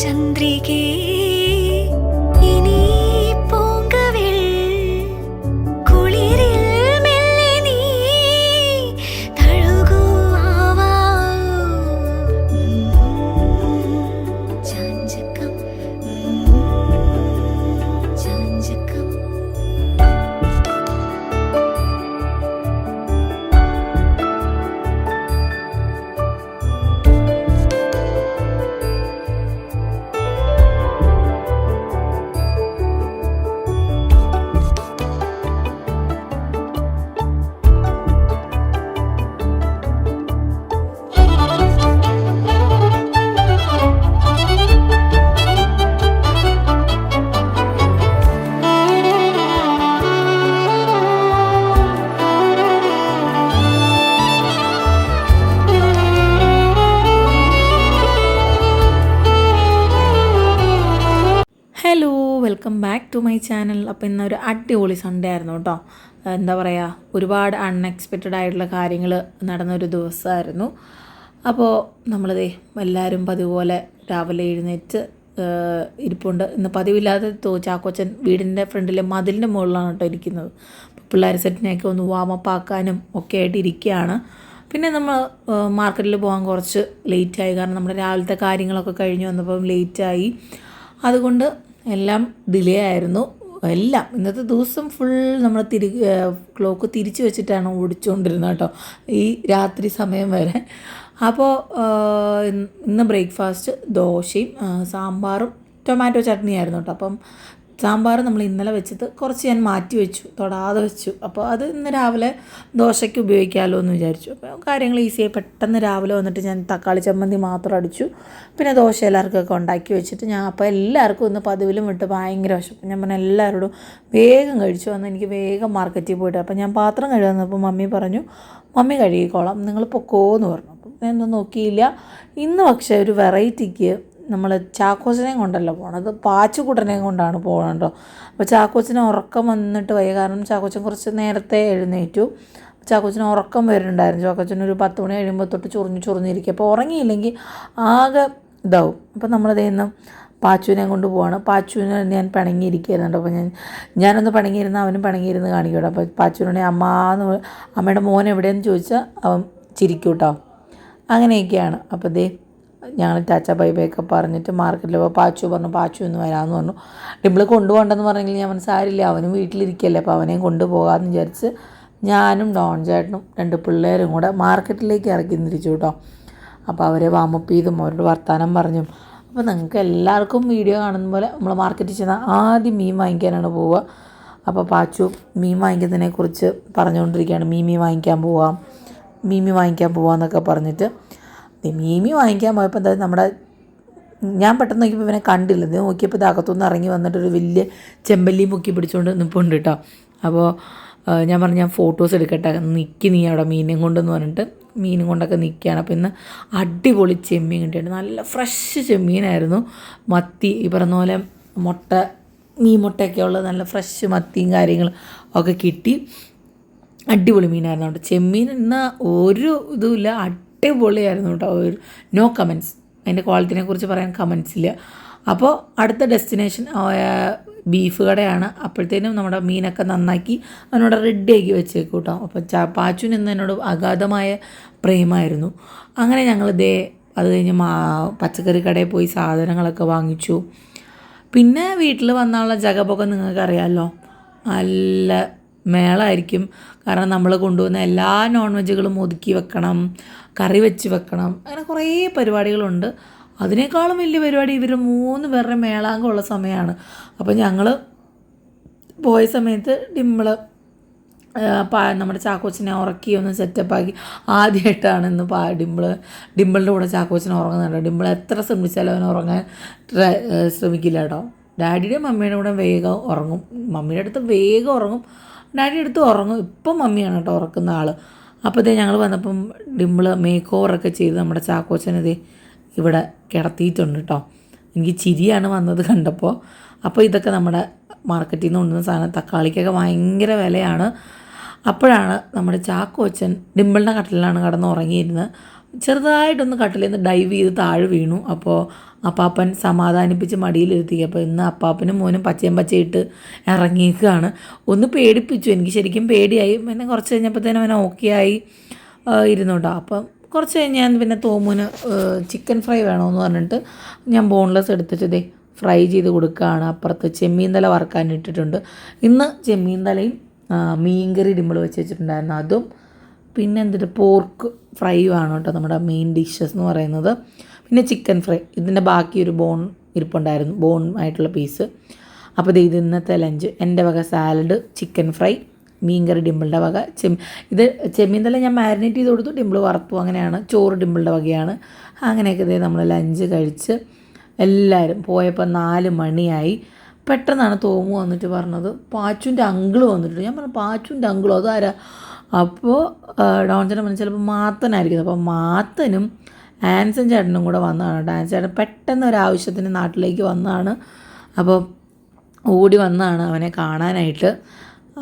ചന്ദ്രികേ to my channel അപ്പോൾ ഇന്നൊരു അടിപൊളി സൺഡേ ആയിരുന്നു കേട്ടോ. എന്താ പറയുക ഒരുപാട് അൺഎക്സ്പെക്റ്റഡ് ആയിട്ടുള്ള കാര്യങ്ങൾ നടന്നൊരു ദിവസമായിരുന്നു അപ്പോൾ നമ്മളിതേ എല്ലാവരും പതിപോലെ രാവിലെ എഴുന്നേറ്റ് ഇരിപ്പുണ്ട്. ഇന്ന് പതിവില്ലാതെ തോ ചാക്കോച്ചൻ വീടിന്റെ ഫ്രണ്ടിലെ മതിലിന്റെ മുകളിലാണ് കേട്ടോ ഇരിക്കുന്നത്. പിള്ളേർ സെറ്റിനെയൊക്കെ ഒന്ന് വാമപ്പ് ആക്കാനും ഒക്കെ ആയിട്ട് ഇരിക്കുകയാണ്. പിന്നെ നമ്മൾ മാർക്കറ്റിൽ പോകാൻ കുറച്ച് ലേറ്റായി കാരണം നമ്മുടെ രാവിലത്തെ കാര്യങ്ങളൊക്കെ കഴിഞ്ഞ് വന്നപ്പം ലേറ്റായി അതുകൊണ്ട് എല്ലാം ഡിലേ ആയിരുന്നു. എല്ലാം. ഇന്നത്തെ ദിവസം ഫുൾ നമ്മൾ തിരി ക്ലോക്ക് തിരിച്ചു വെച്ചിട്ടാണ് ഓടിച്ചുകൊണ്ടിരുന്നത് കേട്ടോ. ഈ രാത്രി സമയം വരെ. അപ്പോൾ ഇന്ന് ബ്രേക്ക്ഫാസ്റ്റ് ദോശയും സാമ്പാറും ടൊമാറ്റോ ചട്നിയായിരുന്നു കേട്ടോ. അപ്പം സാമ്പാർ നമ്മൾ ഇന്നലെ വെച്ചത് കുറച്ച് ഞാൻ മാറ്റി വെച്ചു തൊടാതെ വെച്ചു. അപ്പോൾ അത് ഇന്ന് രാവിലെ ദോശയ്ക്ക് ഉപയോഗിക്കാമല്ലോ എന്ന് വിചാരിച്ചു. അപ്പോൾ കാര്യങ്ങൾ ഈസിയായി പെട്ടെന്ന് രാവിലെ വന്നിട്ട് ഞാൻ തക്കാളി ചമ്മന്തി മാത്രം അടിച്ചു. പിന്നെ ദോശ എല്ലാവർക്കൊക്കെ ഉണ്ടാക്കി വെച്ചിട്ട് ഞാൻ അപ്പോൾ എല്ലാവർക്കും ഇന്ന് പതിവിലും വിട്ട് ഭയങ്കര വിശപ്പ്. ഞാൻ പറഞ്ഞ എല്ലാവരോടും വേഗം കഴിച്ചു വന്ന് എനിക്ക് വേഗം മാർക്കറ്റിൽ പോയിട്ട്. അപ്പോൾ ഞാൻ പാത്രം കഴുകുന്നപ്പോൾ മമ്മി പറഞ്ഞു മമ്മി കഴുകിക്കോളാം നിങ്ങൾ പൊക്കോ എന്ന് പറഞ്ഞു അപ്പം ഞാനൊന്നും നോക്കിയില്ല. ഇന്ന് പക്ഷേ ഒരു വെറൈറ്റിക്ക് നമ്മൾ ചാക്കോച്ചനെയും കൊണ്ടല്ല പോണത്. പാച്ചുകുട്ടനെയും കൊണ്ടാണ് കേട്ടോ അപ്പോൾ ചാക്കോച്ചന് ഉറക്കം വന്നിട്ട് വയ്യ. കാരണം ചാക്കോച്ചൻ കുറച്ച് നേരത്തെ എഴുന്നേറ്റു. ചാക്കോച്ചന് ഉറക്കം വരുന്നുണ്ടായിരുന്നു. ചാക്കോച്ചന് ഒരു പത്ത് മണി കഴിയുമ്പോൾ തൊട്ട് ചൊറിഞ്ഞ് ചൊറിഞ്ഞിരിക്കും. അപ്പോൾ ഉറങ്ങിയില്ലെങ്കിൽ ആകെ ഇതാവും. അപ്പോൾ നമ്മൾ ഇന്ന് പാച്ചുവിനെ കൊണ്ട് പോവാണ്. പാച്ചുവിനെ ഞാൻ പിണങ്ങിയിരിക്കുന്നുണ്ട് അപ്പോൾ ഞാൻ ഞാനൊന്ന് പിണങ്ങിയിരുന്ന അവനും പിണങ്ങിയിരുന്ന് കാണിക്കൂട്ടോ. അപ്പോൾ പാച്ചുവിനെ അമ്മ എന്ന് അമ്മയുടെ മോൻ എവിടെയെന്ന് ചോദിച്ചാൽ അവൻ ചിരിക്കൂട്ടോ. കേട്ടോ അങ്ങനെയൊക്കെയാണ്. അപ്പോൾ ദേ ഞങ്ങൾ ടാറ്റ ബൈ പറഞ്ഞിട്ട് മാർക്കറ്റിൽ പോയി പാച്ചു പറഞ്ഞു പാച്ചു എന്ന് വരാമെന്ന് പറഞ്ഞു. ഡിമ്പിൾ കൊണ്ടുപോകണ്ടെന്ന് പറഞ്ഞെങ്കിൽ ഞാൻ സാരില്ല അവനും വീട്ടിലിരിക്കല്ലേ അപ്പോൾ അവനെയും കൊണ്ടുപോകാമെന്ന് വിചാരിച്ച് ഞാനും ഡോൺ ചേട്ടനും രണ്ട് പിള്ളേരും കൂടെ മാർക്കറ്റിലേക്ക് ഇറക്കി തിരിച്ചു കേട്ടോ അപ്പോൾ അവരെ വാമപ്പ് ചെയ്തും അവരോട് വർത്താനം പറഞ്ഞു. അപ്പോൾ നിങ്ങൾക്ക് എല്ലാവർക്കും വീഡിയോ കാണുന്ന പോലെ നമ്മൾ മാർക്കറ്റിൽ ചെന്നാൽ ആദ്യം മീൻ വാങ്ങിക്കാനാണ് പോവുക. അപ്പോൾ പാച്ചു മീൻ വാങ്ങിക്കുന്നതിനെക്കുറിച്ച് പറഞ്ഞുകൊണ്ടിരിക്കുകയാണ്. മീമി വാങ്ങിക്കാൻ പോവാം മീമി വാങ്ങിക്കാൻ പോവാന്നൊക്കെ പറഞ്ഞിട്ട് ദേ മീമി വാങ്ങിക്കാൻ പോയപ്പോൾ എന്താ നമ്മുടെ ഞാൻ പെട്ടെന്ന് നോക്കിയപ്പോൾ ഇവനെ കണ്ടില്ല. ഇത് നോക്കിയപ്പോൾ ഇതകത്തുനിന്ന് ഇറങ്ങി വന്നിട്ട് ഒരു വലിയ ചെമ്പല്ലി മുക്കി പിടിച്ചുകൊണ്ട് നിൽപ്പുണ്ട് കേട്ടോ അപ്പോൾ ഞാൻ പറഞ്ഞു ഞാൻ ഫോട്ടോസ് എടുക്കട്ടെ. നിൽക്കി നീ അവിടെ മീനും കൊണ്ടെന്ന് പറഞ്ഞിട്ട് മീനും കൊണ്ടൊക്കെ നിൽക്കുകയാണ് അപ്പോൾ ഇന്ന് അടിപൊളി ചെമ്മീൻ കിട്ടിയിട്ട് നല്ല ഫ്രഷ് ചെമ്മീനായിരുന്നു. മത്തി ഈ പറഞ്ഞ പോലെ മുട്ട മീൻ മുട്ടയൊക്കെ ഉള്ള നല്ല ഫ്രഷ് മത്തിയും കാര്യങ്ങളും ഒക്കെ കിട്ടി. അടിപൊളി മീനായിരുന്നു അവിടെ ചെമ്മീൻ ഇന്ന് ഒരു ഇതുമില്ല അടിപൊളിയായിരുന്നു കേട്ടോ. ഒരു നോ കമൻസ് അതിന്റെ ക്വാളിറ്റിനെ കുറിച്ച് പറയാൻ കമൻസ് ഇല്ല. അപ്പോൾ അടുത്ത ഡെസ്റ്റിനേഷൻ ബീഫ് കടയാണ്. അപ്പോഴത്തേനും നമ്മുടെ മീനൊക്കെ നന്നാക്കി അതിനോട് റെഡിയാക്കി വെച്ചേക്കും കേട്ടോ. അപ്പോൾ ചാ നിന്ന് എന്നോട് അഗാധമായ പ്രേമായിരുന്നു. അങ്ങനെ ഞങ്ങൾ ദേ അത് കഴിഞ്ഞ് മാ പച്ചക്കറി കടയിൽ പോയി സാധനങ്ങളൊക്കെ വാങ്ങിച്ചു. പിന്നെ വീട്ടിൽ വന്നുള്ള ജഗപൊക്കെ നിങ്ങൾക്കറിയാമല്ലോ നല്ല മേളമായിരിക്കും കാരണം നമ്മൾ കൊണ്ടുവന്ന എല്ലാ നോൺ വെജുകളും ഒതുക്കി വെക്കണം. കറി വെച്ച് വെക്കണം. അങ്ങനെ കുറേ പരിപാടികളുണ്ട്. അതിനേക്കാളും വലിയ പരിപാടി ഇവർ മൂന്ന് പേരുടെ മേളാങ്കമുള്ള സമയമാണ് അപ്പോൾ ഞങ്ങൾ പോയ സമയത്ത് ഡിമ്പിൾ നമ്മുടെ ചാക്കോച്ചിനെ ഉറക്കി ഒന്ന് സെറ്റപ്പാക്കി ആദ്യമായിട്ടാണ് ഇന്ന് പാ ഡിമ്പിൾ ഡിമ്പിളിന്റെ കൂടെ ചാക്കോച്ചിനെ ഉറങ്ങുന്നുണ്ട്. ഡിമ്പിൾ എത്ര ശ്രമിച്ചാലും അവൻ ഉറങ്ങാൻ ശ്രമിക്കില്ല കേട്ടോ. ഡാഡിയുടെ മമ്മിയുടെ കൂടെ വേഗം ഉറങ്ങും. മമ്മിയുടെ അടുത്ത് വേഗം ഉറങ്ങും. ഡാഡിയുടെ അടുത്ത് ഉറങ്ങും. ഇപ്പം മമ്മിയാണ് കേട്ടോ ഉറക്കുന്ന ആൾ അപ്പോൾ ഇതേ ഞങ്ങൾ വന്നപ്പം ഡിമ്പിൾ മേക്ക് ഓവറൊക്കെ ചെയ്ത് നമ്മുടെ ചാക്കോച്ചനത് ഇവിടെ കിടത്തിയിട്ടുണ്ട് കേട്ടോ എനിക്ക് ചിരിയാണ് വന്നത് കണ്ടപ്പോൾ അപ്പോൾ ഇതൊക്കെ നമ്മുടെ മാർക്കറ്റിൽ നിന്ന് കൊണ്ടുവന്ന സാധനം തക്കാളിക്കൊക്കെ ഭയങ്കര വിലയാണ്. അപ്പോഴാണ് നമ്മുടെ ചാക്കോച്ചൻ ഡിമ്പിളിന്റെ കട്ടിലാണ് കിടന്ന് ഉറങ്ങിയിരുന്നത്. ചെറുതായിട്ടൊന്ന് കട്ടിലിൽ നിന്ന് ഡൈവ് ചെയ്ത് താഴെ വീണു. അപ്പോൾ അപ്പാപ്പൻ സമാധാനിപ്പിച്ച് മടിയിലിരുത്തി. അപ്പോൾ ഇന്ന് അപ്പാപ്പനും മോനും പച്ചയും പച്ചയിട്ട് ഇറങ്ങിയേക്കാണ് ഒന്ന് പേടിപ്പിച്ചു. എനിക്ക് ശരിക്കും പേടിയായി. പിന്നെ കുറച്ച് കഴിഞ്ഞപ്പോഴത്തേനും അവൻ ഓക്കെ ആയി ഇരുന്നോട്ടോ അപ്പം കുറച്ച് കഴിഞ്ഞ് ഞാൻ പിന്നെ തോമുന് ചിക്കൻ ഫ്രൈ വേണമെന്ന് പറഞ്ഞിട്ട് ഞാൻ ബോൺലെസ് എടുത്തിട്ട് ദേ ഫ്രൈ ചെയ്ത് കൊടുക്കുകയാണ്. അപ്പുറത്ത് ചെമ്മീൻ തല വറക്കാൻ ഇട്ടിട്ടുണ്ട്. ഇന്ന് ചെമ്മീൻ തലയും മീൻകറി ഡിമ്പിൾ വെച്ച് വെച്ചിട്ടുണ്ടായിരുന്നു. അതും പിന്നെ എന്തിട്ട് പോർക്ക് ഫ്രൈയും ആണ് കേട്ടോ നമ്മുടെ മെയിൻ ഡിഷസ് എന്ന് പറയുന്നത്. പിന്നെ ചിക്കൻ ഫ്രൈ. ഇതിന്റെ ബാക്കി ഒരു ബോൺ ഇരിപ്പുണ്ടായിരുന്നു. ബോൺ ആയിട്ടുള്ള പീസ്. അപ്പോൾ ഇത് ഇന്നത്തെ ലഞ്ച്. എന്റെ വക സാലഡ് ചിക്കൻ ഫ്രൈ മീൻകറി ഡിമ്പിളിന്റെ വക ചെം ഇത് ചെമ്മീൻ തന്നെ ഞാൻ മാരിനേറ്റ് ചെയ്ത് കൊടുത്തു. ഡിമ്പിൾ വറുത്തു. അങ്ങനെയാണ്. ചോറ് ഡിമ്പിളിന്റെ വകയാണ്. അങ്ങനെയൊക്കെ ഇതേ നമ്മൾ ലഞ്ച് കഴിച്ച് എല്ലാവരും പോയപ്പോൾ നാല് മണിയായി. പെട്ടെന്നാണ് തോമു വന്നിട്ട് പറഞ്ഞത്. പാച്ചുന്റെ അങ്കിൾ വന്നിട്ടുണ്ട്. ഞാൻ പറഞ്ഞു പാച്ചുന്റെ അങ്കിളോ? അതാരാ? അപ്പോൾ ഡോൺചേട്ടൻ പറഞ്ഞു ചിലപ്പോൾ മാത്തനായിരിക്കും. അപ്പോൾ മാത്തനും ആൻസൻ ചേട്ടനും കൂടെ വന്നതാണ്. കേട്ടോ ആൻസൻ ചേട്ടൻ പെട്ടെന്ന് ഒരു ആവശ്യത്തിന് നാട്ടിലേക്ക് വന്നതാണ്. അപ്പോൾ ഓടി വന്നതാണ് അവനെ കാണാനായിട്ട്.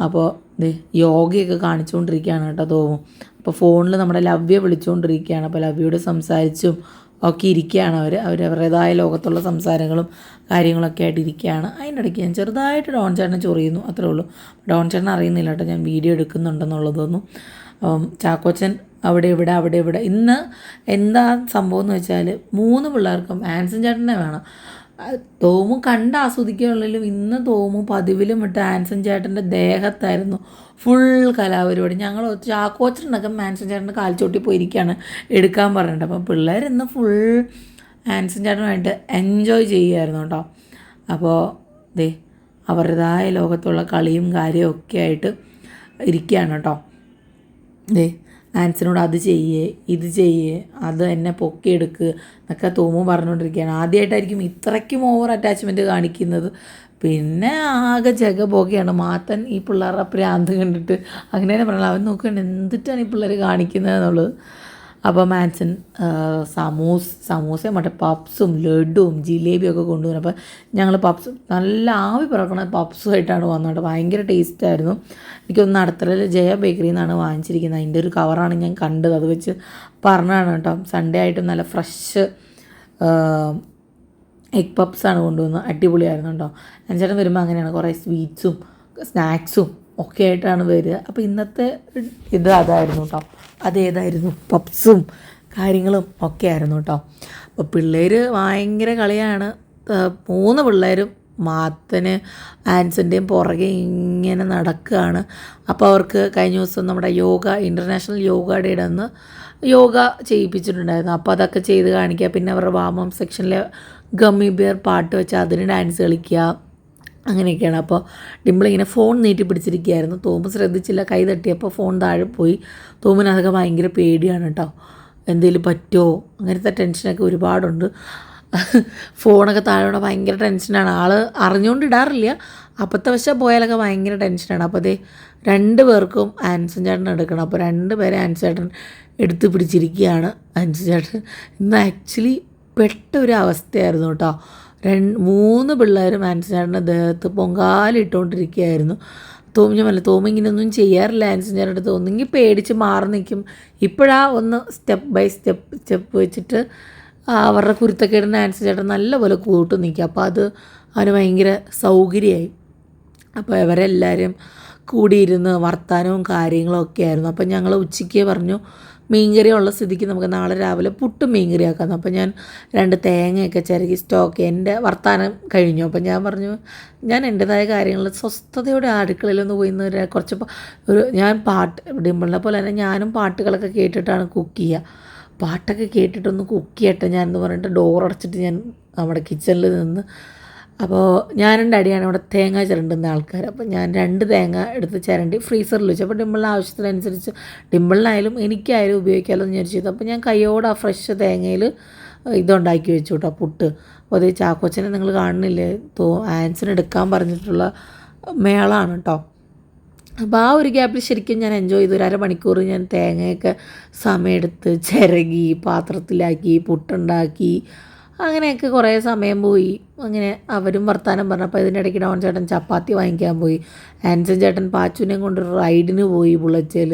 അപ്പോൾ ഇത് യോഗയൊക്കെ കാണിച്ചുകൊണ്ടിരിക്കുകയാണ് കേട്ടോ തോന്നും അപ്പോൾ ഫോണിൽ നമ്മുടെ ലവ്യ വിളിച്ചുകൊണ്ടിരിക്കുകയാണ്. അപ്പോൾ ലവ്യയോട് സംസാരിച്ചും ഒക്കെ ഇരിക്കുകയാണ് അവർ അവരവരുടേതായ ലോകത്തുള്ള സംസാരങ്ങളും കാര്യങ്ങളൊക്കെ ആയിട്ട് ഇരിക്കുകയാണ്. അതിന്റെ ഇടയ്ക്ക് ഞാൻ ചെറുതായിട്ട് ഡോൺ ചേട്ടനെ ചൊറിയുന്നു അത്രേ ഉള്ളൂ. ഡോൺ ചേട്ടൻ അറിയുന്നില്ല കേട്ടോ ഞാൻ വീഡിയോ എടുക്കുന്നുണ്ടെന്നുള്ളതൊന്നും. ചാക്കോച്ചൻ അവിടെ ഇവിടെ അവിടെ ഇവിടെ. ഇന്ന് എന്താ സംഭവം എന്ന് വെച്ചാൽ മൂന്ന് പിള്ളേർക്കും ആൻസൺ ചേട്ടനെ വേണം. തോമു കണ്ട് ആസ്വദിക്കുകയുള്ളിലും ഇന്ന് തോമു പതിവിലും ഇട്ട് ആൻസൺ ചേട്ടന്റെ ദേഹത്തായിരുന്നു. ഫുൾ കലാപരിപാടി. ഞങ്ങൾ ചാക്കോച്ചനൊക്കെ മാൻസൻ ചേട്ടന്റെ കാൽച്ചോട്ടി പോയിരിക്കുകയാണ് എടുക്കാൻ പറഞ്ഞിട്ട്. അപ്പം പിള്ളേർ ഇന്ന് ഫുൾ ആൻസൺ ചേട്ടനുമായിട്ട് എൻജോയ് ചെയ്യുമായിരുന്നു കേട്ടോ. അപ്പോൾ ദേ അവരുടേതായ ലോകത്തുള്ള കളിയും കാര്യവും ഒക്കെ ആയിട്ട് ഇരിക്കുകയാണ് കേട്ടോ. ദേ മാൻസിനോട് അത് ചെയ്യേ ഇത് ചെയ്യേ അത് എന്നെ പൊക്കിയെടുക്ക് എന്നൊക്കെ തോമു പറഞ്ഞുകൊണ്ടിരിക്കുകയാണ്. ആദ്യമായിട്ടായിരിക്കും ഇത്രയ്ക്കും ഓവർ അറ്റാച്ച്മെന്റ് കാണിക്കുന്നത്. പിന്നെ ആകെ ജഗബോഗയാണ്. മാത്തൻ ഈ പിള്ളേരുടെ പ്രാന്ത് കണ്ടിട്ട് അങ്ങനെ തന്നെ പറയണം അവൻ നോക്കുകയാണ് എന്തിട്ടാണ് ഈ പിള്ളേർ കാണിക്കുന്നത് എന്നുള്ളത് അപ്പോൾ മാൻസൺ സമൂസ് സമൂസയും മറ്റേ പപ്സും ലഡുവും ജിലേബിയും ഒക്കെ കൊണ്ടുവന്നു അപ്പോൾ ഞങ്ങൾ പപ്സ് നല്ല ആവി പറക്കണ പപ്സുമായിട്ടാണ് വന്നത് ഭയങ്കര ടേസ്റ്റായിരുന്നു എനിക്കൊന്ന് നടത്തലിൽ ജയ ബേക്കറിയിൽ നിന്നാണ് വാങ്ങിച്ചിരിക്കുന്നത്. അതിന്റെ ഒരു കവറാണ് ഞാൻ കണ്ടത്. അത് വെച്ച് പറഞ്ഞതാണ് കേട്ടോ. സൺഡേ ആയിട്ട് നല്ല ഫ്രഷ് എഗ് പപ്സാണ് കൊണ്ടുവന്നത്. അടിപൊളിയായിരുന്നു കേട്ടോ ചേട്ടൻ വരുമ്പോൾ അങ്ങനെയാണ് കുറേ സ്വീറ്റ്സും സ്നാക്സും ഒക്കെ ആയിട്ടാണ് വരിക. അപ്പോൾ ഇന്നത്തെ ഇത് അതായിരുന്നു കേട്ടോ അതേതായിരുന്നു പപ്സും കാര്യങ്ങളും ഒക്കെ ആയിരുന്നു കേട്ടോ അപ്പോൾ പിള്ളേർ ഭയങ്കര കളിയാണ്. മൂന്ന് പിള്ളേരും മാത്തന് ആൻസിന്റെയും പുറകെ ഇങ്ങനെ നടക്കുകയാണ് അപ്പോൾ അവർക്ക് കഴിഞ്ഞ ദിവസം നമ്മുടെ യോഗ ഇന്റർനാഷണൽ യോഗ ഡേയുടെ അന്ന് യോഗ ചെയ്യിപ്പിച്ചിട്ടുണ്ടായിരുന്നു. അപ്പോൾ അതൊക്കെ ചെയ്ത് കാണിക്കുക. പിന്നെ അവരുടെ വാമം സെക്ഷനിലെ ഗമ്മി ബിയർ പാട്ട് വെച്ച് അതിന് ഡാൻസ് കളിക്കുക. അങ്ങനെയൊക്കെയാണ്. അപ്പോൾ ഡിമ്പിൾ ഇങ്ങനെ ഫോൺ നീട്ടി പിടിച്ചിരിക്കുകയായിരുന്നു. തോമസ് ശ്രദ്ധിച്ചില്ല. കൈ തട്ടിയപ്പോൾ ഫോൺ താഴെ പോയി. തോമിന് അതൊക്കെ ഭയങ്കര പേടിയാണ് കേട്ടോ. എന്തെങ്കിലും പറ്റുമോ? അങ്ങനത്തെ ടെൻഷനൊക്കെ ഒരുപാടുണ്ട്. ഫോണൊക്കെ താഴെ ഭയങ്കര ടെൻഷനാണ്. ആൾ അറിഞ്ഞുകൊണ്ട് ഇടാറില്ല അപ്പത്തെ വശം പോയാലൊക്കെ ഭയങ്കര ടെൻഷനാണ്. അപ്പോൾ അതേ രണ്ട് പേർക്കും ആൻസൺ ചേട്ടൻ എടുക്കണം. അപ്പോൾ രണ്ട് പേരെ ആൻസൺ ചേട്ടൻ എടുത്ത് പിടിച്ചിരിക്കുകയാണ്. ആൻസൺ ചേട്ടൻ ഇന്ന് ആക്ച്വലി പെട്ട ഒരു അവസ്ഥയായിരുന്നു കേട്ടോ. രണ്ട് മൂന്ന് പിള്ളേരും ആൻസൺ ചേട്ടന്റെ ദേഹത്ത് പൊങ്കാലിട്ടുകൊണ്ടിരിക്കുകയായിരുന്നു തോമിഞ്ഞമല്ല തോമി ഇങ്ങനെയൊന്നും ചെയ്യാറില്ല ആൻസൺ അടുത്ത്. ഒന്നെങ്കിൽ പേടിച്ച് മാറി നിൽക്കും. ഇപ്പോഴാ ഒന്ന് സ്റ്റെപ്പ് ബൈ സ്റ്റെപ്പ് സ്റ്റെപ്പ് വെച്ചിട്ട് അവരുടെ കുരുത്തക്കേടിന് ആൻസൺ ചേട്ടൻ നല്ലപോലെ കൂട്ടു നിൽക്കുക. അപ്പോൾ അത് അവന് ഭയങ്കര സൗകര്യമായി. അപ്പോൾ ഇവരെല്ലാവരും കൂടിയിരുന്ന് വർത്തമാനവും കാര്യങ്ങളും ഒക്കെ ആയിരുന്നു. അപ്പം ഞങ്ങൾ ഉച്ചയ്ക്ക് പറഞ്ഞു മീൻകറി ഉള്ള സ്ഥിതിക്ക് നമുക്ക് നാളെ രാവിലെ പുട്ടും മീൻകറി ആക്കാം അപ്പോൾ ഞാൻ രണ്ട് തേങ്ങയൊക്കെ ചിരകി സ്റ്റോക്ക് എന്റെ വർത്താനം കഴിഞ്ഞു. അപ്പം ഞാൻ പറഞ്ഞു ഞാൻ എന്റെതായ കാര്യങ്ങൾ സ്വസ്ഥതയുടെ അടുക്കളയിലൊന്ന് പോയി നിന്ന് കുറച്ച് ഒരു ഞാൻ പാട്ട് ഡിമ്പിളിനെ പോലെ തന്നെ ഞാനും പാട്ടുകളൊക്കെ കേട്ടിട്ടാണ് കുക്ക് ചെയ്യുക. പാട്ടൊക്കെ കേട്ടിട്ടൊന്ന് കുക്ക് ചെയ്യട്ടെ ഞാൻ എന്ന് പറഞ്ഞിട്ട് ഡോർ അടച്ചിട്ട് ഞാൻ നമ്മുടെ കിച്ചണിൽ നിന്ന് അപ്പോൾ ഞാനും ഡാഡിയാണ് ഇവിടെ തേങ്ങ ചിരണ്ടുന്ന ആൾക്കാർ അപ്പോൾ ഞാൻ രണ്ട് തേങ്ങ എടുത്ത് ചിരണ്ടി ഫ്രീസറിൽ വെച്ചു. അപ്പോൾ ഡിമ്പിളിന്റെ ആവശ്യത്തിനനുസരിച്ച് ഡിമ്പിളിനായാലും എനിക്കായാലും ഉപയോഗിക്കാമല്ലോ എന്ന് വിചാരിച്ചു. അപ്പോൾ ഞാൻ കൈയോടെ ആ ഫ്രഷ് തേങ്ങയിൽ ഇതുണ്ടാക്കി വെച്ചു കേട്ടോ പുട്ട്. അപ്പോൾ അതേ ചാക്കോച്ചനെ നിങ്ങൾ കാണുന്നില്ലേ? തോ ആൻസിന് എടുക്കാൻ പറഞ്ഞിട്ടുള്ള മേളാണ് കേട്ടോ. അപ്പോൾ ആ ഒരു ഗ്യാപ്പിൽ ശരിക്കും ഞാൻ എൻജോയ് ചെയ്തു. ഒരു അരമണിക്കൂർ ഞാൻ തേങ്ങയൊക്കെ സമയമെടുത്ത് ചിരകി പാത്രത്തിലാക്കി പുട്ടുണ്ടാക്കി അങ്ങനെയൊക്കെ കുറേ സമയം പോയി. അങ്ങനെ അവരും വർത്താനം പറഞ്ഞപ്പോൾ ഇതിനിടയ്ക്ക് ഡോൺ ചേട്ടൻ ചപ്പാത്തി വാങ്ങിക്കാൻ പോയി. ആൻസൺ ചേട്ടൻ പാച്ചുവിനെയും കൊണ്ട് റൈഡിന് പോയി ബുള്ളച്ചേൽ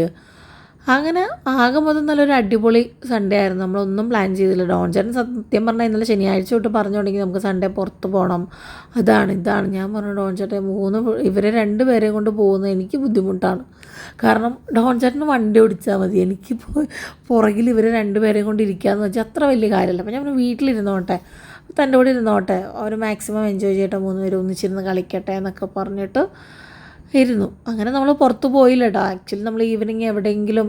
അങ്ങനെ ആകെ മൊത്തം നല്ലൊരു അടിപൊളി സൺഡേ ആയിരുന്നു. നമ്മളൊന്നും പ്ലാൻ ചെയ്തില്ല. ഡോൺ ചേട്ടൻ സത്യം പറഞ്ഞാൽ ഇന്നലെ ശനിയാഴ്ച തൊട്ട് പറഞ്ഞു തുടങ്ങി നമുക്ക് സൺഡേ പുറത്ത് പോകണം അതാണ് ഇതാണ്. ഞാൻ പറഞ്ഞു ഡോൺ ചേട്ടൻ മൂന്ന് ഇവരെ രണ്ട് പേരെയും കൊണ്ട് പോകുന്നത് എനിക്ക് ബുദ്ധിമുട്ടാണ്. കാരണം ഡോൺ ചേട്ടന് വണ്ടി ഓടിച്ചാൽ മതി. എനിക്ക് പുറകിൽ ഇവരെ രണ്ട് പേരെയും കൊണ്ട് ഇരിക്കാമെന്ന് വെച്ചാൽ അത്ര വലിയ കാര്യമല്ല. അപ്പം ഞാൻ വീട്ടിലിരുന്നോട്ടെ തന്റെ കൂടെ ഇരുന്നോട്ടെ. അവർ മാക്സിമം എൻജോയ് ചെയ്യട്ടെ മൂന്ന് പേര് ഒന്നിച്ചിരുന്ന് കളിക്കട്ടെ എന്നൊക്കെ പറഞ്ഞിട്ട് ഇരുന്നു. അങ്ങനെ നമ്മൾ പുറത്ത് പോയില്ല കേട്ടോ ആക്ച്വലി നമ്മൾ ഈവനിങ് എവിടെയെങ്കിലും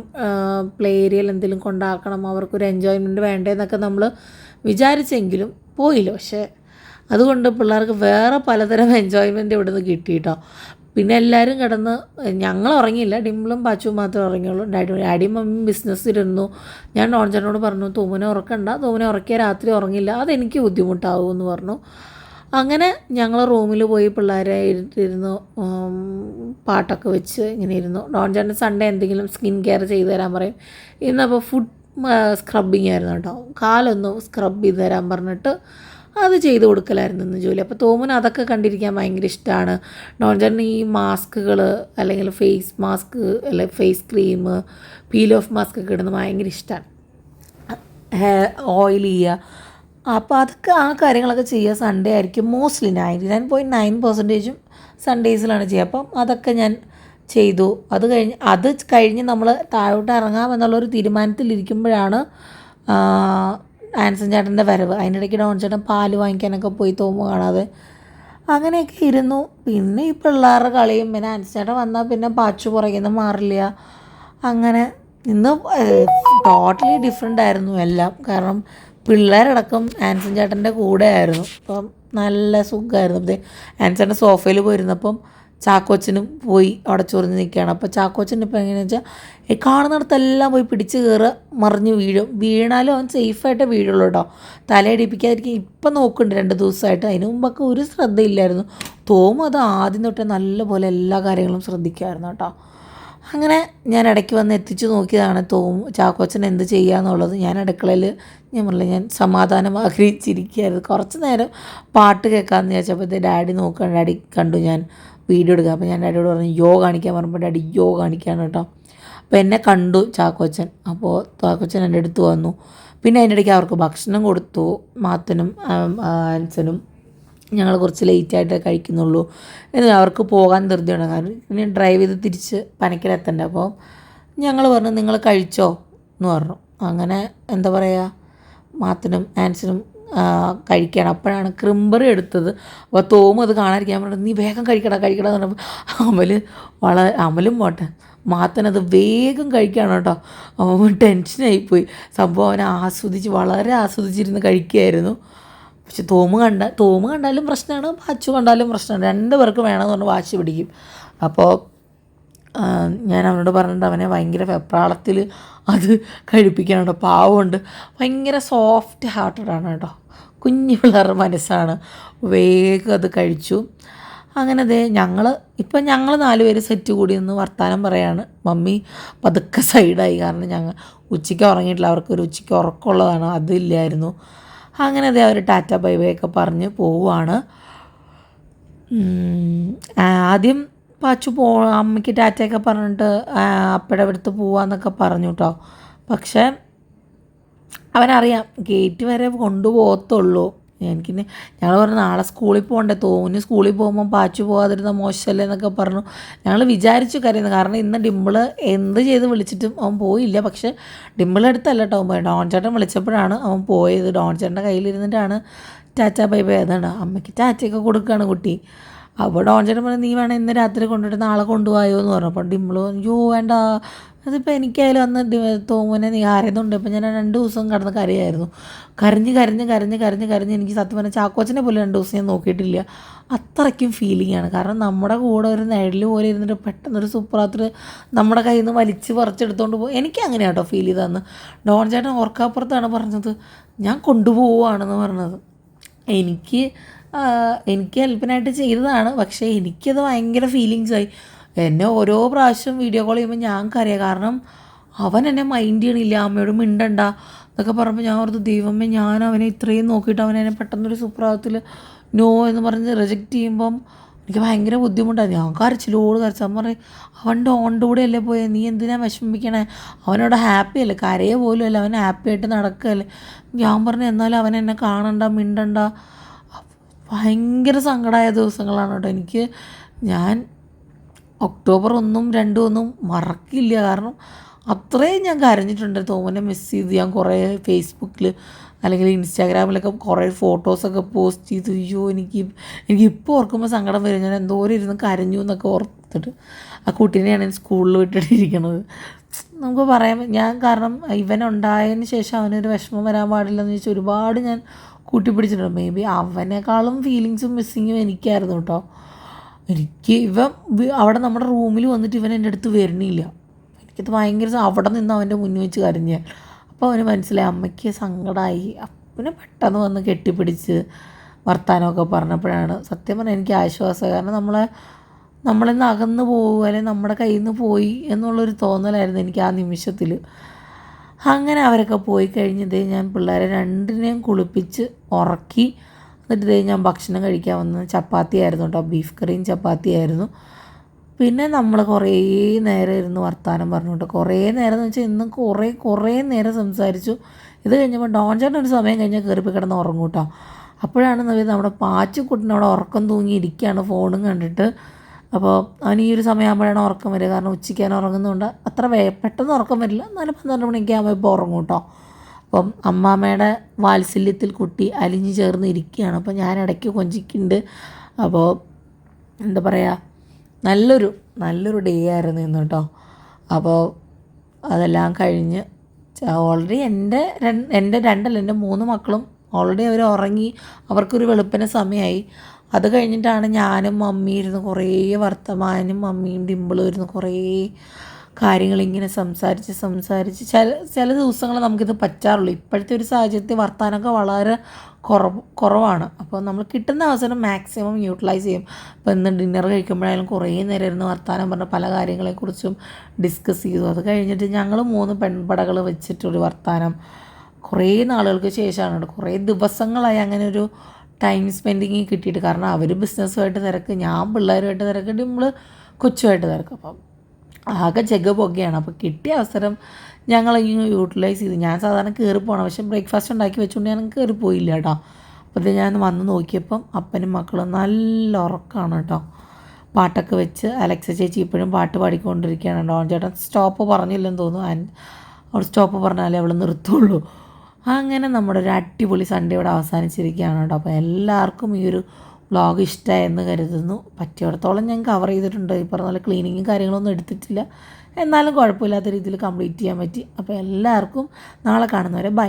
പ്ലേ ഏരിയയിൽ എന്തെങ്കിലും കൊണ്ടാക്കണം അവർക്കൊരു എൻജോയ്മെന്റ് വേണ്ടേന്നൊക്കെ നമ്മൾ വിചാരിച്ചെങ്കിലും പോയില്ല. പക്ഷേ അതുകൊണ്ട് പിള്ളേർക്ക് വേറെ പലതരം എൻജോയ്മെന്റ് ഇവിടുന്ന് കിട്ടി കേട്ടോ പിന്നെ എല്ലാവരും കിടന്ന് ഞങ്ങൾ ഉറങ്ങിയില്ല. ഡിമ്പിളും പാച്ചുവും മാത്രമേ ഉറങ്ങിയുള്ളൂ. ഡാഡി ഡാഡിയും മമ്മിയും ബിസിനസ്സിലിരുന്നു ഞാൻ ഡോൺചനോട് പറഞ്ഞു തൂമനെ ഉറക്കണ്ട. തൂമനെ ഉറക്കിയ രാത്രി ഉറങ്ങില്ല. അതെനിക്ക് ബുദ്ധിമുട്ടാവും എന്ന് പറഞ്ഞു. അങ്ങനെ ഞങ്ങൾ റൂമിൽ പോയി പിള്ളേരെ ഇരുന്ന് പാട്ടൊക്കെ വെച്ച് ഇങ്ങനെ ഇരുന്നു. ഡോൺ ചേട്ടൻ സൺഡേ എന്തെങ്കിലും സ്കിൻ കെയർ ചെയ്ത് തരാൻ പറയും. ഇന്നപ്പോൾ ഫുഡ് സ്ക്രബിങ് ആയിരുന്നു കേട്ടോ. കാലൊന്ന് സ്ക്രബ് ചെയ്ത് തരാൻ പറഞ്ഞിട്ട് അത് ചെയ്ത് കൊടുക്കലായിരുന്നു ഇന്ന് ജോലി. അപ്പോൾ തോമുന് അതൊക്കെ കണ്ടിരിക്കാൻ ഭയങ്കര ഇഷ്ടമാണ് ഡോൺ ചേട്ടൻ ഈ മാസ്കുകൾ അല്ലെങ്കിൽ ഫേസ് മാസ്ക് അല്ലെങ്കിൽ face cream peel off mask ഒക്കെ ഇടുന്നത് ഭയങ്കര ഇഷ്ടമാണ് ഹെയർ ഓയിൽ ചെയ്യുക അപ്പോൾ അതൊക്കെ ആ കാര്യങ്ങളൊക്കെ ചെയ്യുക സൺഡേ ആയിരിക്കും. Mostly ninety nine point nine പെർസെന്റേജും സൺഡേസിലാണ് ചെയ്യുക. അപ്പം അതൊക്കെ ഞാൻ ചെയ്തു. അത് കഴിഞ്ഞ് അത് കഴിഞ്ഞ് നമ്മൾ താഴോട്ട് ഇറങ്ങാം എന്നുള്ളൊരു തീരുമാനത്തിലിരിക്കുമ്പോഴാണ് ആൻസൺ ചേട്ടന്റെ വരവ്. അതിന്റെ ഇടയ്ക്ക് ഡോൺ ചേട്ടൻ പാൽ വാങ്ങിക്കാനൊക്കെ പോയി തോമ്പ് കാണാതെ അങ്ങനെയൊക്കെ ഇരുന്നു. പിന്നെ ഈ പിള്ളേരുടെ കളിയും പിന്നെ ആൻസൺ ചേട്ടൻ വന്നാൽ പിന്നെ പാച്ചു പുറകിൽ മാറില്ല. അങ്ങനെ ഇന്ന് ടോട്ടലി ഡിഫറെന്റ് ആയിരുന്നു എല്ലാം. കാരണം പിള്ളേരടക്കം ആൻസൺ ചേട്ടന്റെ കൂടെ ആയിരുന്നു അപ്പം നല്ല സുഖമായിരുന്നു. അപ്പം ആൻസന്റെ സോഫയിൽ പോയിരുന്നപ്പം ചാക്കോച്ചനും പോയി അവിടെ ചൊറിഞ്ഞ് നിൽക്കുകയാണ്. അപ്പോൾ ചാക്കോച്ചൻ ഇപ്പോൾ എങ്ങനെയാണെന്ന് വെച്ചാൽ ഈ കാണുന്നിടത്തെല്ലാം പോയി പിടിച്ച് കയറുക മറിഞ്ഞ് വീഴും. വീണാലും അവൻ സേഫായിട്ടേ വീഴുള്ളൂ കേട്ടോ. തലയടിപ്പിക്കാതിരിക്കും ഇപ്പം നോക്കുന്നുണ്ട് രണ്ട് ദിവസമായിട്ട്. അതിന് മുമ്പൊക്കെ ഒരു ശ്രദ്ധയില്ലായിരുന്നു. തോമും അത് ആദ്യം തൊട്ടേ നല്ലപോലെ എല്ലാ കാര്യങ്ങളും ശ്രദ്ധിക്കുമായിരുന്നു കേട്ടോ. അങ്ങനെ ഞാൻ ഇടയ്ക്ക് വന്ന് എത്തിച്ചു നോക്കിയതാണ് തോം ചാക്കോച്ചൻ എന്ത് ചെയ്യാന്നുള്ളത് ഞാൻ അടുക്കളയിൽ ഞാൻ പറഞ്ഞില്ല ഞാൻ സമാധാനം ആഗ്രഹിച്ചിരിക്കുകയായിരുന്നു. കുറച്ച് നേരം പാട്ട് കേൾക്കാമെന്ന് വിചാരിച്ചപ്പോൾ ഡാഡി നോക്കാൻ ഡാഡി കണ്ടു ഞാൻ വീഡിയോ എടുക്കുക അപ്പോൾ ഞാൻ ഡാഡിയോട് പറഞ്ഞു യോ കാണിക്കാൻ. പറഞ്ഞപ്പോൾ ഡാഡി യോ കാണിക്കാണ് കേട്ടോ. അപ്പോൾ എന്നെ കണ്ടു ചാക്കോച്ചൻ. അപ്പോൾ ചാക്കോച്ചൻ എന്റെ അടുത്ത് വന്നു. പിന്നെ അതിന്റെ ഇടയ്ക്ക് അവർക്ക് ഭക്ഷണം കൊടുത്തു മാത്തനും ആൻസനും ഞങ്ങൾ കുറച്ച് ലേറ്റായിട്ടേ കഴിക്കുന്നുള്ളൂ. എന്ന് അവർക്ക് പോകാൻ ധൃതിയാണ് കാരണം ഇനി ഡ്രൈവ് ചെയ്ത് തിരിച്ച് പനക്കിലെത്തണ്ട. അപ്പോൾ ഞങ്ങൾ പറഞ്ഞു നിങ്ങൾ കഴിച്ചോ? എന്ന് പറഞ്ഞു. അങ്ങനെ എന്താ പറയുക മാത്തനും ആൻസിനും കഴിക്കണം. അപ്പോഴാണ് ക്രിമ്പറി എടുത്തത്. അപ്പോൾ തോമ അത് കാണാതിരിക്കാൻ പറഞ്ഞു നീ വേഗം കഴിക്കടാ കഴിക്കടാ എന്ന് പറഞ്ഞപ്പോൾ അമൽ വളരെ അമലും പോട്ടെ. മാത്തനത് വേഗം കഴിക്കുകയാണ് കേട്ടോ. അവൻ ടെൻഷനായിപ്പോയി. സംഭവം അവനെ ആസ്വദിച്ച് വളരെ ആസ്വദിച്ചിരുന്ന് കഴിക്കുകയായിരുന്നു. പക്ഷെ തോമ് കണ്ട തോമ് കണ്ടാലും പ്രശ്നമാണ് വാച്ച് കണ്ടാലും പ്രശ്നമാണ്. രണ്ട് പേർക്ക് വേണമെന്ന് പറഞ്ഞ് വാശി പിടിക്കും. അപ്പോൾ ഞാൻ അവനോട് പറഞ്ഞിട്ട് അവനെ ഭയങ്കര വെപ്രാളത്തിൽ അത് കഴിപ്പിക്കണം കേട്ടോ. പാവമുണ്ട്. ഭയങ്കര സോഫ്റ്റ് ഹാർട്ടഡാണ് കേട്ടോ. കുഞ്ഞു പിള്ളേരുടെ മനസ്സാണ്. വേഗം അത് കഴിച്ചു. അങ്ങനെ ദേ ഞങ്ങൾ ഇപ്പം ഞങ്ങൾ നാലുപേര് സെറ്റ് കൂടി നിന്ന് വർത്തമാനം പറയാണ്. മമ്മി പതുക്കെ സൈഡായി കാരണം ഞങ്ങൾ ഉച്ചയ്ക്ക് ഉറങ്ങിയിട്ടില്ല. അവർക്കൊരു ഉച്ചയ്ക്ക് ഉറക്കമുള്ളതാണ്. അതില്ലായിരുന്നു. അങ്ങനെ അതേ അവർ ടാറ്റ ബൈ പറഞ്ഞ് പോവുകയാണ് ആദ്യം പാച്ചു പോ അമ്മയ്ക്ക് ടാറ്റയൊക്കെ പറഞ്ഞിട്ട് അപ്പയുടെ അടുത്ത് പോവാന്നൊക്കെ പറഞ്ഞു കേട്ടോ പക്ഷേ അവനറിയാം ഗേറ്റ് വരെ കൊണ്ടുപോകത്തുള്ളൂ. എനിക്കിനി ഞങ്ങൾ പറഞ്ഞു നാളെ സ്കൂളിൽ പോകണ്ടേ തോന്നി സ്കൂളിൽ പോകുമ്പോൾ പാച്ചു പോകാതിരുന്ന മോശമല്ലേ എന്നൊക്കെ പറഞ്ഞു. ഞങ്ങൾ വിചാരിച്ചു കരയുന്നു. കാരണം ഇന്ന് ഡിമ്പിൾ എന്ത് ചെയ്ത് വിളിച്ചിട്ടും അവൻ പോയില്ല. പക്ഷെ ഡിമ്പിൾ അടുത്തല്ല കേട്ടോ അവൻ പോയത്. ഡോൺ ചേട്ടൻ വിളിച്ചപ്പോഴാണ് അവൻ പോയത്. ഡോൺ ചേട്ടന്റെ കയ്യിലിരുന്നിട്ടാണ് ടാറ്റ ബൈ ബൈ അതാണ് അമ്മയ്ക്ക് ടാറ്റയൊക്കെ കൊടുക്കുകയാണ് കുട്ടി. അപ്പോൾ ഡോൺ പറഞ്ഞു നീ വേണം ഇന്ന് രാത്രി കൊണ്ടുപോയിട്ട് നാളെ കൊണ്ടുപോയോ? എന്ന് പറഞ്ഞു. അപ്പോൾ ഡിമ്പിൾ അയ്യോ വേണ്ട. അതിപ്പോൾ എനിക്കായാലും അന്ന് തോമുനെ നീ കരയുന്നുണ്ട് ഇപ്പം ഞാൻ രണ്ട് ദിവസം കടന്ന് കരയായിരുന്നു. കരഞ്ഞ് കരഞ്ഞ് കരഞ്ഞ് കരഞ്ഞ് കരഞ്ഞ് എനിക്ക് സത്യം പറഞ്ഞാൽ ചാക്കോച്ചനെ പോലും രണ്ട് ദിവസം ഞാൻ നോക്കിയിട്ടില്ല. അത്രയ്ക്കും ഫീലിംഗ് ആണ്. കാരണം നമ്മുടെ കൂടെ ഒരു നിഴൽ പോലെ ഇരുന്നിട്ട് പെട്ടെന്നൊരു സൂപ്പറാത്തിട്ട് നമ്മുടെ കയ്യിൽ നിന്ന് വലിച്ച് പറിച്ചെടുത്തോണ്ട് പോകും എനിക്ക് അങ്ങനെ കേട്ടോ ഫീൽ ചെയ്തതെന്ന്. ഡോൺ ചേട്ടൻ ഓർക്കാപ്പുറത്താണ് പറഞ്ഞത്. ഞാൻ കൊണ്ടുപോവുകയാണെന്ന് പറഞ്ഞത്. എനിക്ക് എനിക്ക് ഹെൽപ്പിനായിട്ട് ചെയ്തതാണ്. പക്ഷേ എനിക്കത് ഭയങ്കര ഫീലിങ്സായി. എന്നെ ഓരോ പ്രാവശ്യം വീഡിയോ കോൾ ചെയ്യുമ്പോൾ ഞാൻ കരയാം. കാരണം അവൻ എന്നെ മൈൻഡ് ചെയ്യണില്ല. അമ്മയോട് മിണ്ടണ്ട എന്നൊക്കെ പറയുമ്പോൾ ഞാൻ ഓർത്ത് ദൈവമേ ഞാൻ അവനെ ഇത്രയും നോക്കിയിട്ട് അവൻ എന്നെ പെട്ടെന്നൊരു സുപ്രഭാവത്തിൽ നോ എന്ന് പറഞ്ഞ് റിജക്റ്റ് ചെയ്യുമ്പം എനിക്ക് ഭയങ്കര ബുദ്ധിമുട്ടാണ് ഞാൻ കരച്ചിലോട് കരച്ചു. അവൻ പറയും അവന്റെ ഓണിന്റെ കൂടെ അല്ലേ പോയത് നീ എന്തിനാ വിഷമിക്കണേ അവനോട് ഹാപ്പി അല്ലേ? കരയെ പോലും അല്ല അവൻ ഹാപ്പി ആയിട്ട് നടക്കുകയല്ലേ ഞാൻ പറഞ്ഞു എന്നാലും അവൻ എന്നെ കാണണ്ട മിണ്ടണ്ട. ഭയങ്കര സങ്കടമായ ദിവസങ്ങളാണ് കേട്ടോ എനിക്ക് ഞാൻ ഒക്ടോബർ ഒന്നും രണ്ടും ഒന്നും മറക്കില്ല. കാരണം അത്രയും ഞാൻ കരഞ്ഞിട്ടുണ്ട്. തോമനെ മിസ് ചെയ്ത് ഞാൻ കുറേ ഫേസ്ബുക്കിൽ അല്ലെങ്കിൽ ഇൻസ്റ്റാഗ്രാമിലൊക്കെ കുറേ ഫോട്ടോസൊക്കെ പോസ്റ്റ് ചെയ്തു അയ്യോ എനിക്ക് എനിക്ക് ഇപ്പോൾ ഓർക്കുമ്പോൾ സങ്കടം വരും. ഞാൻ എന്തോരം ഇരുന്ന് കരഞ്ഞു എന്നൊക്കെ ഓർത്തിട്ട് ആ കുട്ടീനെയാണ് ഞാൻ സ്കൂളിൽ വിട്ടിട്ടിരിക്കുന്നത് നമുക്ക് പറയാം. ഞാൻ കാരണം ഇവനുണ്ടായതിന് ശേഷം അവനൊരു വിഷമം വരാൻ പാടില്ലെന്ന് ചോദിച്ചാൽ ഒരുപാട് ഞാൻ കൂട്ടിപ്പിടിച്ചിട്ടുണ്ട്. മേ ബി അവനേക്കാളും ഫീലിങ്സും മിസ്സിങ്ങും എനിക്കായിരുന്നു കേട്ടോ. എനിക്ക് ഇവൻ അവിടെ നമ്മുടെ റൂമിൽ വന്നിട്ട് ഇവൻ എന്റെ അടുത്ത് വരണില്ല എനിക്കത് ഭയങ്കര അവിടെ നിന്ന് അവന്റെ മുന്നിൽ വെച്ച് കരഞ്ഞ്. അപ്പോൾ അവന് മനസ്സിലായി അമ്മയ്ക്ക് സങ്കടമായി അപ്പനെ പെട്ടെന്ന് വന്ന് കെട്ടിപ്പിടിച്ച് വർത്താനമൊക്കെ പറഞ്ഞപ്പോഴാണ് സത്യം പറഞ്ഞാൽ എനിക്ക് ആശ്വാസം. കാരണം നമ്മളെ നമ്മളിന്ന് അകന്ന് പോകുക അല്ലെങ്കിൽ നമ്മുടെ കയ്യിൽ നിന്ന് പോയി എന്നുള്ളൊരു തോന്നലായിരുന്നു എനിക്ക് ആ നിമിഷത്തിൽ അങ്ങനെ അവരൊക്കെ പോയി കഴിഞ്ഞത് ഞാൻ പിള്ളേരെ രണ്ടിനെയും കുളിപ്പിച്ച് ഉറക്കി. എന്നിട്ട് ഞാൻ ഭക്ഷണം കഴിക്കാൻ വന്നത് ചപ്പാത്തി ആയിരുന്നു കേട്ടോ. ബീഫ് കറിയും ചപ്പാത്തി ആയിരുന്നു. പിന്നെ നമ്മൾ കുറേ നേരം ഇരുന്ന് വർത്താനം പറഞ്ഞു കേട്ടോ. കുറേ നേരം എന്ന് വെച്ചാൽ ഇന്നും കുറേ കുറേ നേരം സംസാരിച്ചു. ഇത് കഴിഞ്ഞപ്പോൾ ഡോൺ ചേട്ടൻ ഒരു സമയം കഴിഞ്ഞാൽ കയറിപ്പോയി കിടന്ന് ഉറങ്ങും കേട്ടോ. അപ്പോഴാണ് നമ്മുടെ പാച്ചുക്കുട്ടനവിടെ ഉറക്കം തൂങ്ങി ഇരിക്കുകയാണ് ഫോണും കണ്ടിട്ട്. അപ്പോൾ അവൻ ഈ ഒരു സമയമാകുമ്പോഴാണ് ഉറക്കം വരിക. കാരണം ഉച്ചയ്ക്ക് അവൻ ഉറങ്ങുന്നതുകൊണ്ട് അത്ര വേ പെട്ടെന്ന് ഉറക്കം വരില്ല. എന്നാലും പന്ത്രണ്ട് മണിയൊക്കെ ആകുമ്പോൾ ഇപ്പോൾ ഉറങ്ങും കേട്ടോ. അപ്പം അമ്മാമ്മയുടെ വാത്സല്യത്തിൽ കുട്ടി അലിഞ്ഞു ചേർന്ന് ഇരിക്കുകയാണ്. അപ്പോൾ ഞാൻ ഇടയ്ക്ക് കൊഞ്ചിക്കുന്നുണ്ട്. അപ്പോൾ എന്താ പറയുക നല്ലൊരു നല്ലൊരു ഡേ ആയിരുന്നു ഇന്ന് കേട്ടോ. അപ്പോൾ അതെല്ലാം കഴിഞ്ഞ് ഓൾറെഡി എന്റെ രണ്ട് എന്റെ രണ്ടല്ല എന്റെ മൂന്ന് മക്കളും ഓൾറെഡി അവർ ഉറങ്ങി. അവർക്കൊരു വെളുപ്പിന് സമയമായി അത് കഴിഞ്ഞിട്ടാണ് ഞാനും മമ്മിയും ഇരുന്ന് കുറേ വർത്തമാനും മമ്മിയും ഡിമ്പിളും ഇരുന്ന് കുറേ കാര്യങ്ങളിങ്ങനെ സംസാരിച്ച് സംസാരിച്ച്. ചില ചില ദിവസങ്ങൾ നമുക്കിത് പറ്റാറുള്ളൂ. ഇപ്പോഴത്തെ ഒരു സാഹചര്യത്തിൽ വർത്താനമൊക്കെ വളരെ കുറവ് കുറവാണ്. അപ്പോൾ നമ്മൾ കിട്ടുന്ന അവസരം മാക്സിമം യൂട്ടിലൈസ് ചെയ്യും. അപ്പോൾ ഇന്ന് ഡിന്നർ കഴിക്കുമ്പോഴായാലും കുറേ നേരം ഇരുന്ന് വർത്താനം പറഞ്ഞ പല കാര്യങ്ങളെക്കുറിച്ചും ഡിസ്കസ് ചെയ്തു. അത് കഴിഞ്ഞിട്ട് ഞങ്ങൾ മൂന്ന് പെൺപടകൾ വെച്ചിട്ടൊരു വർത്താനം കുറേ നാളുകൾക്ക് ശേഷമാണ്. കുറേ ദിവസങ്ങളായി അങ്ങനെ ഒരു ടൈം സ്പെൻഡിങ് കിട്ടിയിട്ട്. കാരണം അവർ ബിസിനസ്സുമായിട്ട് തിരക്ക് ഞാൻ പിള്ളേരുമായിട്ട് തിരക്ക് നമ്മൾ കൊച്ചുമായിട്ട് തിരക്ക്. അപ്പം ആകെ ജഗ പൊക്കെയാണ് അപ്പോൾ കിട്ടിയ അവസരം ഞങ്ങൾ യൂട്ടിലൈസ് ചെയ്തു. ഞാൻ സാധാരണ കയറി പോകണം പക്ഷേ ബ്രേക്ക്ഫാസ്റ്റ് ഉണ്ടാക്കി വെച്ചുകൊണ്ട് ഞാൻ കയറി പോയില്ല കേട്ടോ. അപ്പോൾ ഞാൻ വന്ന് നോക്കിയപ്പം അപ്പനും മക്കളും നല്ല ഉറക്കമാണ് കേട്ടോ. പാട്ടൊക്കെ വെച്ച് അലക്സ ചേച്ചി ഇപ്പോഴും പാട്ട് പാടിക്കൊണ്ടിരിക്കുകയാണ് ഡോൺ ചേട്ടൻ സ്റ്റോപ്പ് പറഞ്ഞില്ലെന്ന് തോന്നുന്നു. ആൻഡ് അവൾ സ്റ്റോപ്പ് പറഞ്ഞാലേ അവൾ നിർത്തുള്ളൂ. അങ്ങനെ നമ്മുടെ ഒരു അടിപൊളി സൺഡേ ഇവിടെ അവസാനിച്ചിരിക്കുകയാണ് കേട്ടോ. അപ്പോൾ എല്ലാവർക്കും ഈ ഒരു വ്ളോഗ് ഇഷ്ടമായെന്ന് കരുതുന്നു. പറ്റിയിടത്തോളം ഞാൻ കവർ ചെയ്തിട്ടുണ്ട്. ഈ പറഞ്ഞ പോലെ ക്ലീനിങ്ങും കാര്യങ്ങളൊന്നും എടുത്തിട്ടില്ല. എന്നാലും കുഴപ്പമില്ലാത്ത രീതിയിൽ കംപ്ലീറ്റ് ചെയ്യാൻ പറ്റി. അപ്പോൾ എല്ലാവർക്കും നാളെ കാണുന്നവരെ ബൈ